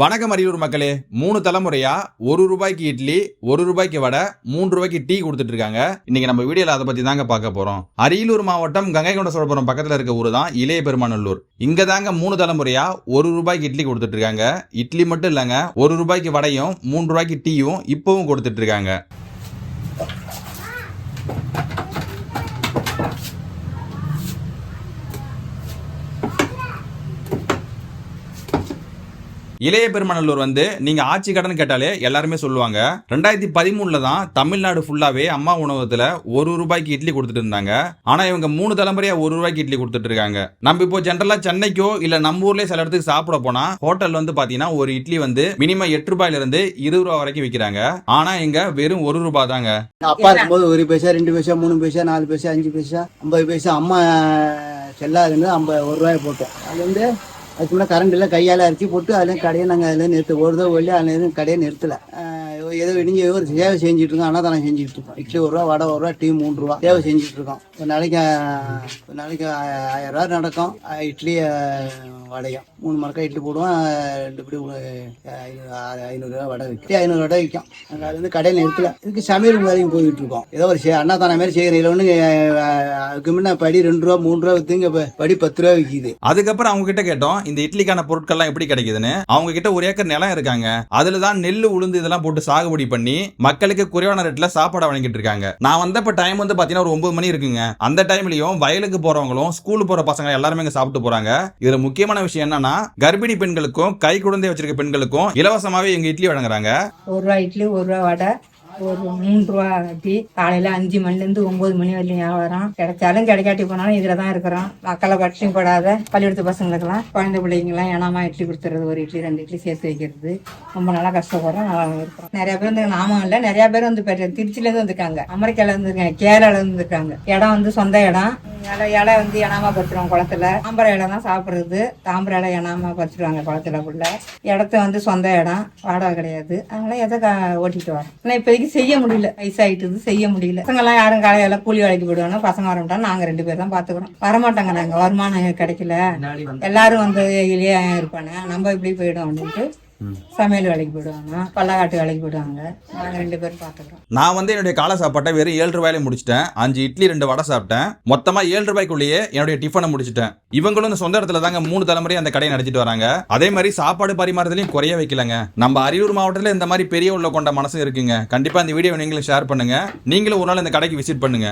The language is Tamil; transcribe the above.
வணக்கம் அரியலூர் மக்களே. மூணு தலைமுறையா ஒரு ரூபாய்க்கு இட்லி ஒரு ரூபாய்க்கு வடை மூன்று ரூபாய்க்கு டீ கொடுத்துட்டு இருக்காங்க இன்னைக்கு நம்ம வீடியோல அதை பத்தி தாங்க பார்க்க போறோம். அரியலூர் மாவட்டம் கங்கை கொண்ட சோழபுரம் பக்கத்துல இருக்க ஊர் தான் இளைய பெருமாநல்லூர். இங்க தாங்க மூணு தலைமுறையா ஒரு ரூபாய்க்கு இட்லி கொடுத்துட்டு இருக்காங்க இட்லி மட்டும் இல்லைங்க ஒரு ரூபாய்க்கு வடையும் மூன்று ரூபாய்க்கு டீயும் இப்பவும் கொடுத்துட்டு இருக்காங்க இளைய பெருமநல்லூர் வந்து நீங்க ஆட்சி கடன் கேட்டாலே எல்லாருமே சொல்லுவாங்க. ரெண்டாயிரத்தி பதிமூணுல தான் தமிழ்நாடு ஃபுல்லாவே அம்மா உணவகத்துல ஒரு ரூபாய்க்கு இட்லி கொடுத்துட்டு இருந்தாங்க. ஆனா இவங்க மூணு தலைமுறையா ஒரு ரூபாய்க்கு இட்லி கொடுத்துட்டு இருக்காங்க. நம்ம இப்போ ஜென்ரலா சென்னைக்கோ இல்ல நம்ம ஊர்லயே சில இடத்துக்கு சாப்பிட போனா ஹோட்டல் வந்து பாத்தீங்கன்னா ஒரு இட்லி வந்து மினிமம் எட்டு ரூபாயில இருந்து இருபது ரூபாய் வரைக்கும் விக்கிறாங்க. ஆனா இங்க வெறும் ஒரு ரூபாய் தாங்க. அப்பா இருக்கும்போது ஒரு பைசா ரெண்டு பைசா மூணு பைசா நாலு பைசா அஞ்சு பைசா ஐம்பது பைசா அம்மா செல்லாதுன்னு ஐம்பது ஒரு ரூபாய் போட்டோம். அது வந்து அதுக்கு முன்னாடி கரண்ட் எல்லாம் கையால் அரிசி போட்டு அதில் கடையை நாங்கள் அதில் நிறுத்த ஓடுதோ தடவை வரல அதில் எதுவும் கடையை நிறுத்தலை. ஏதோ இடிஞ்சு ஒரு சேவை செஞ்சுட்டு இருக்கோம். அன்னதானம் செஞ்சுட்டு இருக்கோம். இட்லி ஒரு ரூபா வடை ஒரு ரூபா டீ மூணு ரூபா சேவை செஞ்சுட்டு இருக்கோம். ஒரு நாளைக்கு ஒரு நாளைக்கு ஆயிரம் ரூபா நடக்கும். இட்லியை இட்லி வடையும் மூணு மரக்காய் இட்லி போடுவோம். ரெண்டு படி ஐநூறுரூவா வடை விற்கும் ஐநூறு வடை விற்கும். நாங்கள் அது வந்து கடையில் நிறுத்தல. இதுக்கு சமையல் வரைக்கும் போயிட்டு இருக்கோம். ஏதோ ஒரு சே- தானே மாதிரி செய்கிற இதில் ஒன்று அதுக்கு முன்ன படி ரெண்டு ரூபா மூணு ரூபா விற்றுங்க படி பத்து ரூபா விற்கிது அதுக்கப்புறம் அவங்க கிட்ட கேட்டோம் இந்த இட்லிக்கான பொருட்கள்லாம் எப்படி கிடைக்குதுன்னு. அவங்க கிட்ட ஒரு ஏக்கர் நிலம் இருக்காங்க. அதுல தான் நெல் உளுந்து இதெல்லாம் போட்டு சாகுபடி பண்ணி மக்களுக்கு குறைவான ரேட்ல சாப்பாடு வழங்கிட்டு இருக்காங்க. நான் வந்தப்ப டைம் வந்து பாத்தீங்கன்னா ஒரு ஒன்பது மணி இருக்குங்க. அந்த டைம்லயும் வயலுக்கு போறவங்களும் ஸ்கூல் போற பசங்க எல்லாருமே இங்க சாப்பிட்டு போறாங்க. இதுல முக்கியமான விஷயம் என்னன்னா கர்ப்பிணி பெண்களுக்கும் கை குழந்தை வச்சிருக்க பெண்களுக்கும் இலவசமாவே எங்க இட்லி வழங்குறாங்க. ஒரு ரூபா இட்லி ஒரு ரூபா வடை ஒரு மூணு ரூபா கட்டி காலையில அஞ்சு மணிலேருந்து ஒன்பது மணி வரையும் வியாபாரம். கிடைச்சாலும் கிடைக்காட்டி போனாலும் இதில் தான் இருக்கிறோம். மக்களை பட்டியும் படாத. பள்ளிக்கூடத்து பசங்களுக்கெல்லாம் குழந்தை பிள்ளைங்களாம் ஏனாமா இட்லி கொடுத்துறது? ஒரு இட்லி ரெண்டு இட்லி சேர்த்து வைக்கிறது. ரொம்ப நல்லா கஷ்டப்படுறோம் நல்லா இருக்கிறோம். நிறைய பேர் வந்து நாமம் இல்லை நிறைய பேர் வந்து திருச்சியில திருச்சிலேருந்து வந்திருக்காங்க. அமெரிக்கால இருந்துருக்காங்க கேரளால இருந்துருக்காங்க இடம் வந்து சொந்த இடம். இலை இலை வந்து இனாமா பறிச்சிருவாங்க குளத்துல. தாம்பர இலை தான் சாப்பிட்றது. தாம்பர இலை இனாமா பறிச்சிருவாங்க குளத்துல புள்ள இடத்த வந்து சொந்த இடம். வாடகை கிடையாது. அதனால எதை க- ஓட்டிட்டு வரோம். ஆனால் இப்போதைக்கு செய்ய முடியல. வயசாயிட்டுது செய்ய முடியல. பசங்கெல்லாம் யாரும் காலையில கூலி வேலைக்கு போயிடுவாங்க. பசங்க வர மாட்டாங்க நாங்கள் ரெண்டு பேர் தான் பார்த்துக்கிறோம் வரமாட்டாங்க நாங்கள் வருமானம் கிடைக்கல. எல்லாரும் வந்து இதுலயே இருப்பானே நம்ம இப்படி போயிடும் அப்படின்ட்டு சமையல் வேலைக்கு போயிடுவாங்க பல்லக்காட்டு வேலைக்கு போயிடுவாங்க. நாங்கள் ரெண்டு பேரும் பார்த்துக்கிறோம் நான் வந்து என்னுடைய காலை சாப்பாட்டை வெறும் ஏழு ரூபாயில முடிச்சிட்டேன். அஞ்சு இட்லி ரெண்டு வடை சாப்பிட்டேன். மொத்தமாக ஏழு ரூபாய்க்குள்ளேயே என்னுடைய டிஃபனை முடிச்சிட்டேன். இவங்களும் இந்த சொந்த இடத்துல தாங்க மூணு தலைமுறை அந்த கடையை நடத்திட்டு வராங்க. அதே மாதிரி சாப்பாடு பரிமாறதுலையும் குறைய வைக்கலங்க. நம்ம அரியலூர் மாவட்டத்தில் இந்த மாதிரி பெரிய உள்ள கொண்ட மனசு இருக்குங்க. கண்டிப்பாக இந்த வீடியோ நீங்களும் ஷேர் பண்ணுங்க. நீங்களும் ஒரு நாள் இந்த கடைக்கு விசிட் பண்ணுங்க.